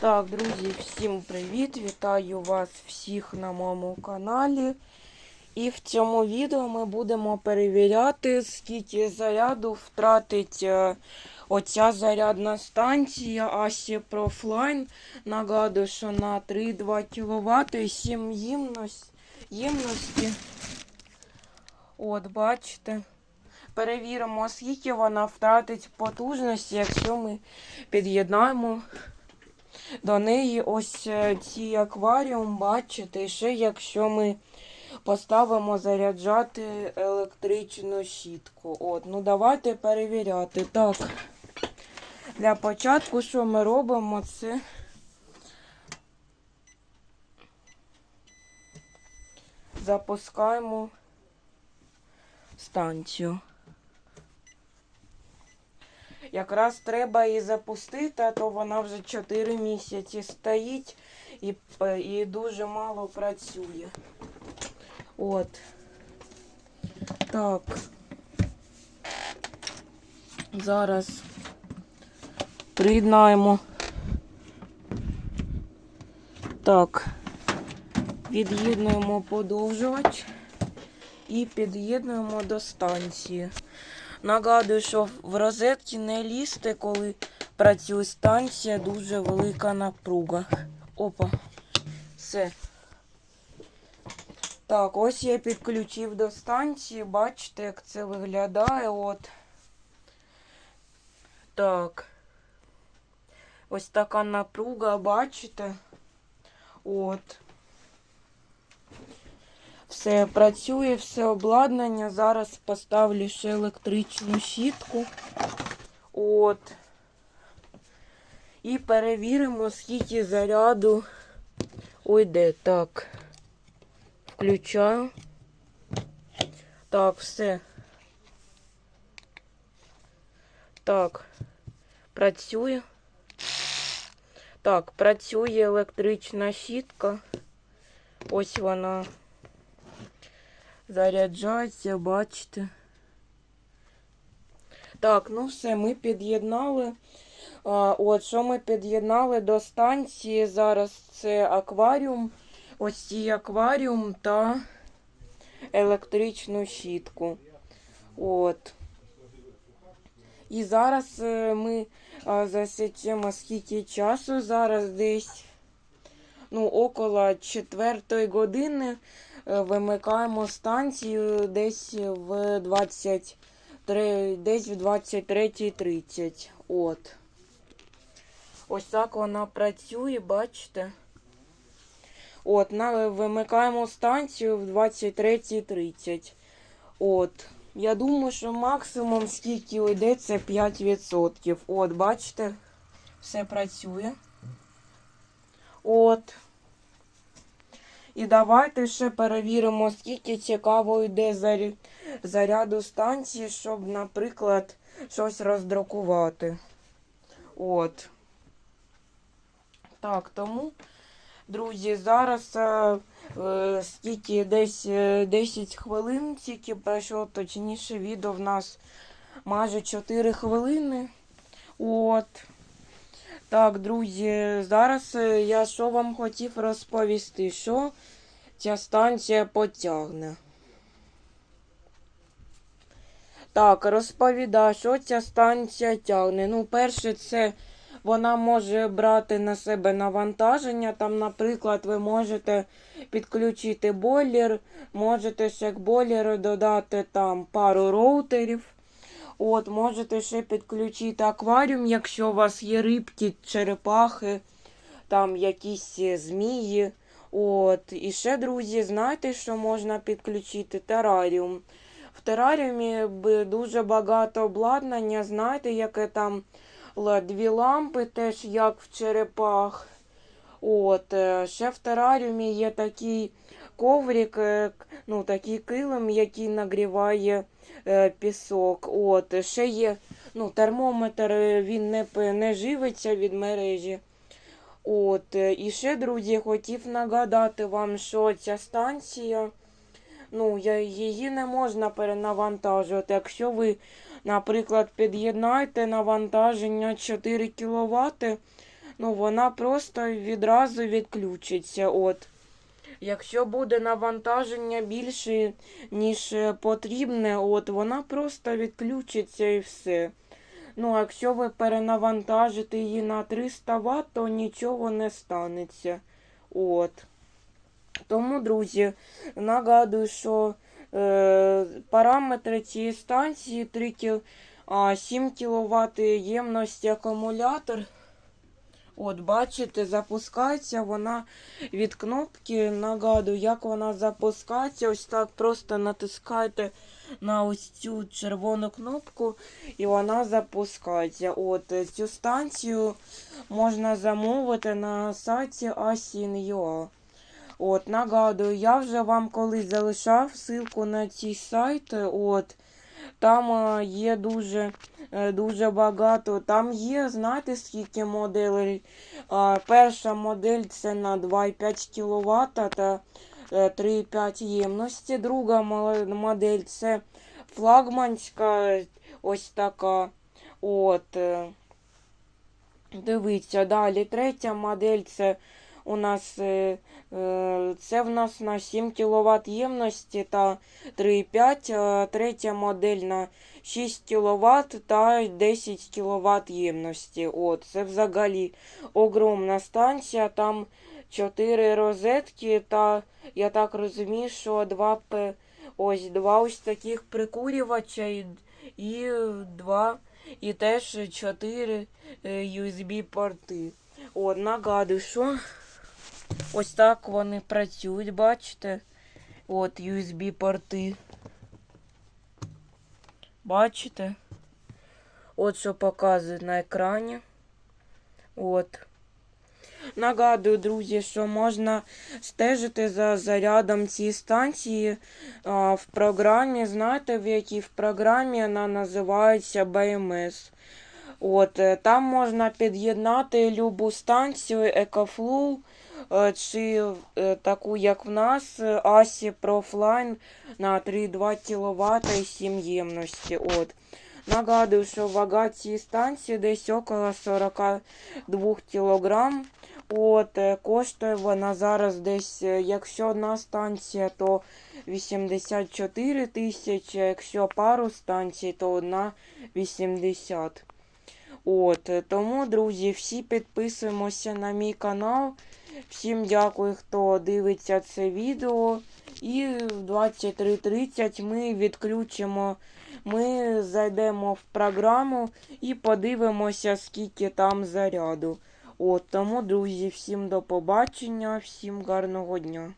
Так, друзі, всім привіт! Вітаю вас всіх на моєму каналі. І в цьому відео ми будемо перевіряти, скільки заряду втратить е, оця зарядна станція ASI Profline. Нагадую, що на 3,2 кВт і 7 ємності. От, бачите. Перевіримо, скільки вона втратить потужності, якщо ми під'єднаємо до неї ось е, ці акваріум, бачите, ще якщо ми поставимо заряджати електричну щітку. От, ну давайте перевіряти. Так. Для початку, що ми робимо, це запускаємо станцію. Якраз треба її запустити, а то вона вже 4 місяці стоїть і, і дуже мало працює. От. Так. Зараз приєднаємо. Так. Від'єднуємо подовжувач і під'єднуємо до станції. Нагадую, що в розетки не лізти, коли працює станція, дуже велика напруга. Опа. Все. Так, ось я підключив до станції. Бачите, як це виглядає. От. Так. Ось така напруга, бачите? От. Все працює, все обладнання. Зараз поставлю ще електричну щітку. От. І перевіримо, скільки заряду уйде. Так. Включаю. Так, все. Так. Працює. Так, працює електрична щітка. Ось вона заряджається, бачите. Так, ну все, ми під'єднали. От, що ми під'єднали до станції зараз це акваріум, ось цей акваріум та електричну щітку. От. І зараз е, ми засічемо скільки часу. Зараз десь ну, около четвертої години е, вимикаємо станцію десь в 23, десь в 23.30. От. Ось так вона працює, бачите? От, на, вимикаємо станцію в 23.30. От. Я думаю, що максимум скільки уйде, це 5%. От, бачите, все працює. От. І давайте ще перевіримо, скільки цікаво йде заряду станції, щоб, наприклад, щось роздрукувати. От. Так, тому, друзі, зараз е, е, скільки десь е, 10 хвилин, тільки пройшло, точніше, відео в нас майже 4 хвилини. От. Так, друзі, зараз е, я що вам хотів розповісти, що ця станція потягне. Так, розповідаю, що ця станція тягне. Ну, перше, це вона може брати на себе навантаження. Там, наприклад, ви можете підключити бойлер, можете ще к бойлеру додати там пару роутерів. От, можете ще підключити акваріум, якщо у вас є рибки, черепахи, там якісь е, змії. От. І ще, друзі, знаєте, що можна підключити? Тераріум. В тераріумі дуже багато обладнання, знаєте, яке там дві лампи, теж як в черепах. От, е, ще в тераріумі є такий коврик, е, ну, такий килим, який нагріває е, пісок. От, ще є ну, термометр, він не, не живиться від мережі. От, і ще, друзі, хотів нагадати вам, що ця станція, ну, її не можна перенавантажувати. Якщо ви, наприклад, під'єднаєте навантаження 4 кВт, ну вона просто відразу відключиться. От. Якщо буде навантаження більше, ніж е, потрібне, от вона просто відключиться і все. Ну, якщо ви перенавантажите її на 300 Вт, то нічого не станеться. От. Тому, друзі, нагадую, що е, параметри цієї станції 3 кіл, а, 7 кВт ємності акумулятор. От, бачите, запускається вона від кнопки. Нагадую, як вона запускається. Ось так просто натискайте на ось цю червону кнопку, і вона запускається. От цю станцію можна замовити на сайті Asin.ua. От, нагадую, я вже вам колись залишав ссылку на цей сайт. От, там е, є дуже, е, дуже багато. Там є, знаєте, скільки моделей. Е, Перша модель це на 2,5 кВт та е, 3,5 ємності. Друга модель це флагманська, ось така. От. е, Дивіться, далі. Третя модель це у нас е, е, це в нас на 7 кВт ємності та 3,5. Третя модель на 6 кВт та 10 кВт ємності. От, це взагалі огромна станція. Там 4 розетки та я так розумію, що два п- ось два ось таких прикурювача і, і два і теж 4 USB порти. От, нагадую, що ось так вони працюють, бачите? От USB порти. Бачите? От що показують на екрані. От. Нагадую, друзі, що можна стежити за зарядом цієї станції а, в програмі. Знаєте, в якій в програмі вона називається BMS. От, е, там можна під'єднати любу станцію EcoFlow чи е, таку, як в нас, е, ASI Profline на 3,2 кВт і 7 ємності. От. Нагадую, що вага цієї станції десь около 42 кг. От, е, коштує вона зараз десь, е, якщо одна станція, то 84 тисячі, якщо пару станцій, то одна 80. От, е, тому, друзі, всі підписуємося на мій канал. Всім дякую, хто дивиться це відео. І в 23.30 ми відключимо, ми зайдемо в програму і подивимося, скільки там заряду. От, тому, друзі, всім до побачення, всім гарного дня.